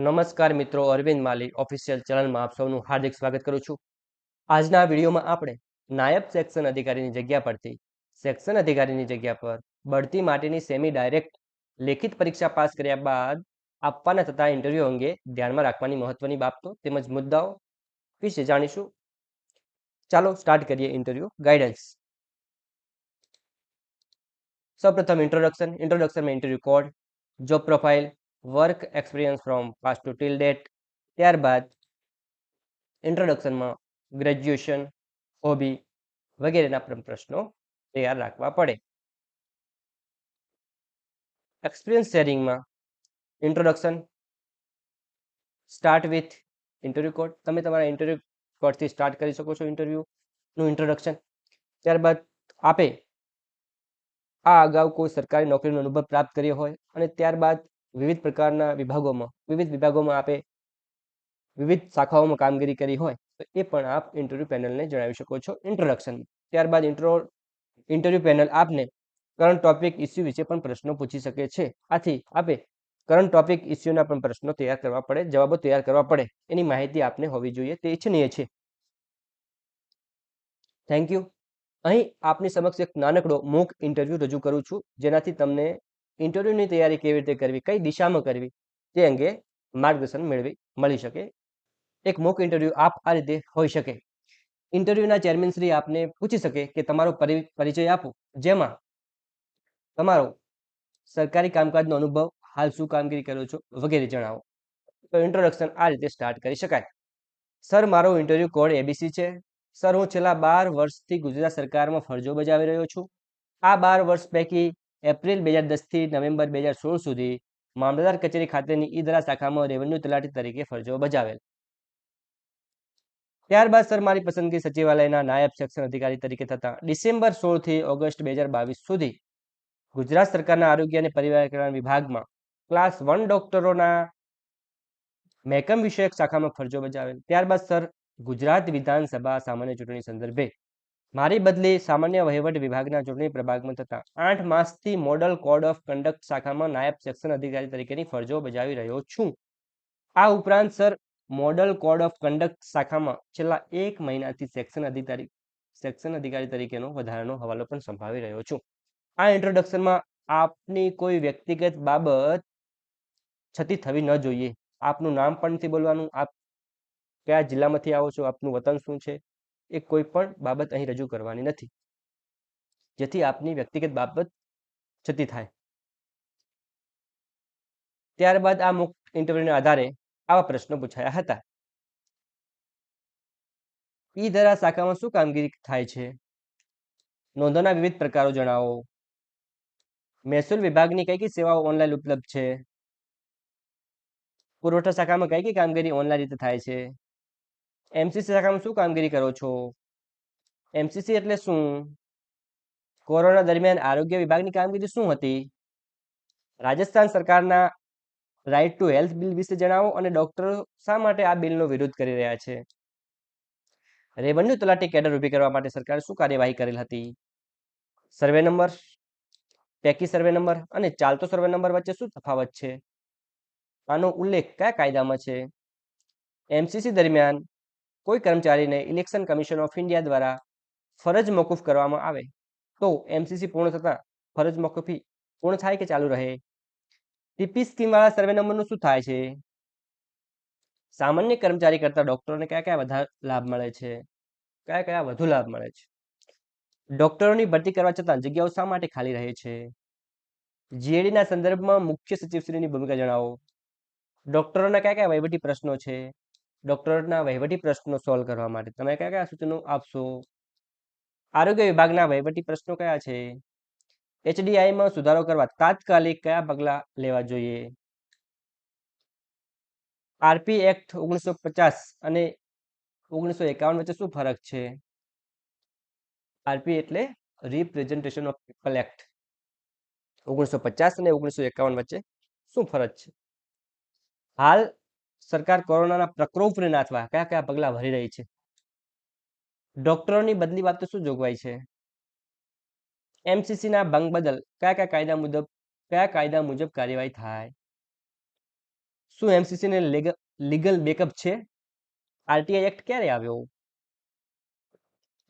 નમસ્કાર મિત્રો, અરવિંદ માલી ઓફિશિયલ ચેનલમાં આપ સૌનું હાર્દિક સ્વાગત કરું છું. આજના વિડીયોમાં આપણે નાયબ સેક્શન અધિકારીની જગ્યા પરથી, સેક્શન અધિકારીની જગ્યા પર બઢતી માટેની સેમી ડાયરેક્ટ લેખિત પરીક્ષા પાસ કર્યા બાદ આપવાના થતા ઇન્ટરવ્યૂ અંગે ધ્યાનમાં રાખવાની મહત્વની બાબતો તેમજ મુદ્દાઓ વિશે જાણીશું. ચાલો સ્ટાર્ટ કરીએ ઇન્ટરવ્યૂ ગાઈડન્સ સૌપ્રથમ introduction ઇન્ટ્રોડક્શનમાં interview code job profile work experience from past to till date ત્યારબાદ ઇન્ટ્રોડક્શનમાં ગ્રેજ્યુએશન હોબી વગેરેના પ્રશ્નો તૈયાર રાખવા પડે. Experience શેરિંગમાં introduction start with interview code તમે તમારા ઇન્ટરવ્યુ કોડથી સ્ટાર્ટ કરી શકો છો ઇન્ટરવ્યુનું ઇન્ટ્રોડક્શન ત્યારબાદ આપે આ અગાઉ કોઈ સરકારી નોકરીનો અનુભવ પ્રાપ્ત કર્યો હોય અને ત્યારબાદ વિવિધ પ્રકારના વિભાગોમાં, વિવિધ વિભાગોમાં આપે વિવિધ શાખાઓમાં કામગીરી કરી હોય, તો એ પણ આપ ઇન્ટરવ્યૂ પેનલને જણાવી શકો છો. ઇન્ટ્રોડક્શન ત્યારબાદ ઇન્ટ્રો ઇન્ટરવ્યુ પેનલ આપને કરંટ ટોપિક ઇસ્યુ વિશે પણ પ્રશ્નો પૂછી શકે છે. આથી આપે કરંટ ટોપિક ઇસ્યુના પણ પ્રશ્નો તૈયાર કરવા પડે, જવાબો તૈયાર કરવા પડે. એની માહિતી આપને હોવી જોઈએ તે ઇચ્છનીય છે. થેન્ક યુ અહીં આપની સમક્ષ એક નાનકડો મૂક ઇન્ટરવ્યૂ રજૂ કરું છું, જેનાથી તમને ઇન્ટરવ્યુની તૈયારી કેવી રીતે કરવી, કઈ દિશામાં કરવી, તે અંગે માર્ગદર્શન મેળવી, મળી શકે. એક મોક ઇન્ટરવ્યુ આપ આ રીતે હોઈ શકે. ઇન્ટરવ્યુના ચેરમેન શ્રી આપને પૂછી શકે કે તમારો પરિચય આપો. જેમાં તમારો સરકારી કામકાજનો અનુભવ, હાલ શું કામગીરી કરો છો, વગેરે જણાવો. તો ઇન્ટ્રોડક્શન આ રીતે સ્ટાર્ટ કરી શકાય. સર મારો ઇન્ટરવ્યુ કોડ એબીસી છે. સર હું છેલ્લા બાર વર્ષથી ગુજરાત સરકારમાં ફરજો બજાવી રહ્યો છું. આ બાર વર્ષ પૈકી એપ્રિલ બે હજાર દસથી નવેમ્બર બે હજાર સોળ સુધી મામલતદાર કચેરી ખાતેની ઈદરા શાખામાં રેવન્યુ તલાટી તરીકે ફરજો બજાવેલ. ત્યારબાદ સર, મારી પસંદગી સચિવાલયના નાયબ સેક્શન અધિકારી તરીકે થતા ડિસેમ્બર સોળથી ઓગસ્ટ બે હજાર બાવીસ સુધી ગુજરાત સરકારના આરોગ્ય અને પરિવાર કલ્યાણ વિભાગમાં ક્લાસ વન ડોક્ટરોના મેકમ વિષયક શાખામાં ફરજો બજાવેલ. ત્યારબાદ સર, ગુજરાત વિધાનસભા સામાન્ય ચૂંટણી સંદર્ભે મારી બદલી સામાન્ય વહીવટ વિભાગના ચૂંટણી પ્રભાગમાં થતા આઠ માસથી મોડલ કોડ ઓફ કન્ડક્ટ શાખામાં નાયબ સેક્શન અધિકારી તરીકેની ફરજો બજાવી રહ્યો છું. આ ઉપરાંત, sir, model code of conduct શાખામાં છેલ્લા એક મહિનાથી સેક્શન અધિકારી સેક્શન અધિકારી તરીકેનો વધારાનો હવાલો પણ સંભાળી રહ્યો છું. આ ઇન્ટ્રોડક્શનમાં આપની કોઈ વ્યક્તિગત બાબત છતી થવી ન જોઈએ. આપનું નામ પણ નથી બોલવાનું, આપ કયા જિલ્લામાંથી આવો છો, આપનું વતન શું છે? એ કોઈ પણ બાબત અહીં રજૂ કરવાની નથી. જેથી આપની વ્યક્તિગત બાબત જતી થાય. ત્યારબાદ આ મુક્ત ઇન્ટરવ્યુના આધારે આવા પ્રશ્નો પૂછાયા હતા. ઈ ધરા શાખામાં શું કામગીરી થાય છે? નોંધોના વિવિધ પ્રકારો જણાવો. મહેસૂલ વિભાગની કઈ કઈ સેવાઓ ઓનલાઈન ઉપલબ્ધ છે? પુરવઠા શાખામાં કઈ કઈ કામગીરી ઓનલાઈન રીતે થાય છે? એમસીસી શાખામાં શું કામગીરી કરો છો? એમસીસી એટલે શું? કોરોના દરમિયાન આરોગ્ય વિભાગની કામગીરી શું હતી? રાજસ્થાન સરકારના રાઇટ ટુ હેલ્થ બિલ વિશે જણાવો અને ડોક્ટરો શા માટે આ બિલનો વિરોધ કરી રહ્યા છે? રેવન્યુ તલાટી કેડર ઊભી કરવા માટે સરકારે શું કાર્યવાહી કરેલ હતી? સર્વે નંબર, પેકી સર્વે નંબર અને ચાલતો સર્વે નંબર વચ્ચે શું તફાવત છે? આનો ઉલ્લેખ કયા કાયદામાં છે? એમસીસી દરમિયાન કોઈ કર્મચારીને ઇલેક્શન કમિશન ઓફ ઇન્ડિયા દ્વારા ફરજ મોકૂફ કરવામાં આવે તો એમસીસી પૂર્ણ થતાં ફરજ મોકૂફી પૂર્ણ થાય કે ચાલુ રહે? ટીપી સ્કીમવાળા સર્વે નંબરનું શું થાય છે? સામાન્ય કર્મચારી કરતા ડોક્ટરોને કયા કયા વધારે લાભ મળે છે? કયા કયા વધુ લાભ મળે છે? ડોક્ટરોની ભરતી કરવા છતાં જગ્યાઓ શા માટે ખાલી રહે છે? જીએડીના સંદર્ભમાં મુખ્ય સચિવશ્રીની ભૂમિકા જણાવો. ડોક્ટરોના કયા કયા વહીવટી પ્રશ્નો છે? ડોક્ટરના વહીવટી પ્રશ્નો સોલ્વ કરવા માટે. તમે કયા કયા સૂચનો આપશો? આરોગ્ય વિભાગના વહીવટી પ્રશ્નો કયા છે? એચડીઆઈમાં સુધારો કરવા તાત્કાલિક કયા પગલાં લેવા જોઈએ? આરપી એક્ટ ઓગણીસો પચાસ અને ઓગણીસો એકાવન વચ્ચે શું ફરક છે? આરપી એટલે રિપ્રેઝન્ટેશન ઓફ પીપલ એક્ટ ઓગણીસો પચાસ અને ઓગણીસો એકાવન વચ્ચે શું ફરક છે? હાલ સરકાર કોરોનાના પ્રકોપને નાથવા કયા કયા પગલાં ભરી રહી છે? ડોક્ટરોની બદલી બાબતે શું જોગવાઈ છે? એમસીસીના ભંગ બદલ કયા કયા કાયદા મુજબ, કયા કાયદા મુજબ કાર્યવાહી થાય? શું એમસીસીને લીગલ બેકઅપ છે? આરટીઆઈ એક્ટ ક્યારે આવ્યો?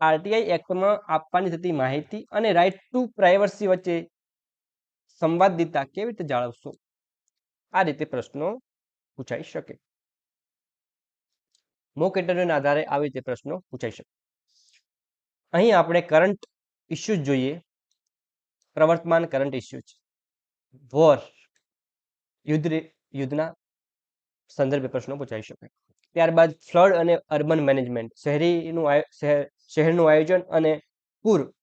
આરટીઆઈ એક્ટમાં આપવાની થતી માહિતી અને રાઇટ ટુ પ્રાઇવસી વચ્ચે સંવાદિતા કેવી રીતે જાળવશો? આ રીતે પ્રશ્નો પૂછાઈ શકે? મોક ઇન્ટરવ્યુના આધારે આવી રીતે પ્રશ્નો પૂછાઈ શકે. અહીં આપણે કરંટ ઇસ્યુઝ જોઈએ. પ્રવર્તમાન કરંટ ઇસ્યુ છે. વોર, યુદ્ધ યુદ્ધના સંદર્ભે પ્રશ્નો પૂછાઈ શકે. ત્યારબાદ ફ્લડ અને અર્બન મેનેજમેન્ટ શહેરીનું શહેરનું આયોજન અને પૂર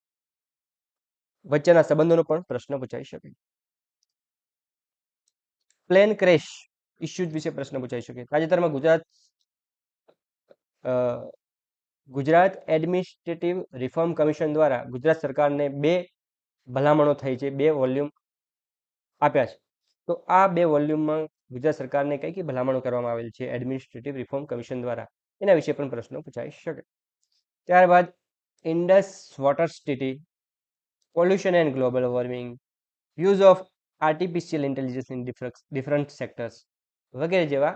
વચ્ચેના સંબંધોનો પણ પ્રશ્ન પૂછાઈ શકે. પ્લેન ક્રેશ ઇસ્યુઝ વિશે પ્રશ્ન પૂછાઈ શકે. તાજેતરમાં Gujarat Gujarat administrative reform commission દ્વારા ગુજરાત સરકારને બે ભલામણો થઈ છે, બે વોલ્યુમ આપ્યા છે. તો આ બે વોલ્યુમમાં ગુજરાત સરકારને કઈ કઈ ભલામણો કરવામાં આવેલ છે એડમિનિસ્ટ્રેટિવ રિફોર્મ કમિશન દ્વારા? એના વિશે પણ પ્રશ્નો પૂછાઈ શકે. ત્યારબાદ Indus water city pollution and global warming use of artificial intelligence in different sectors વગેરે જેવા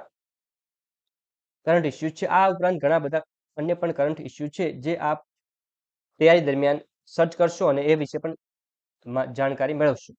કરંટ ઇસ્યુ છે. આ ઉપરાંત ઘણા બધા અન્ય પણ કરંટ ઇસ્યુ છે જે આપ તૈયારી દરમિયાન સર્ચ કરશો અને એ વિશે પણ જાણકારી મેળવશો.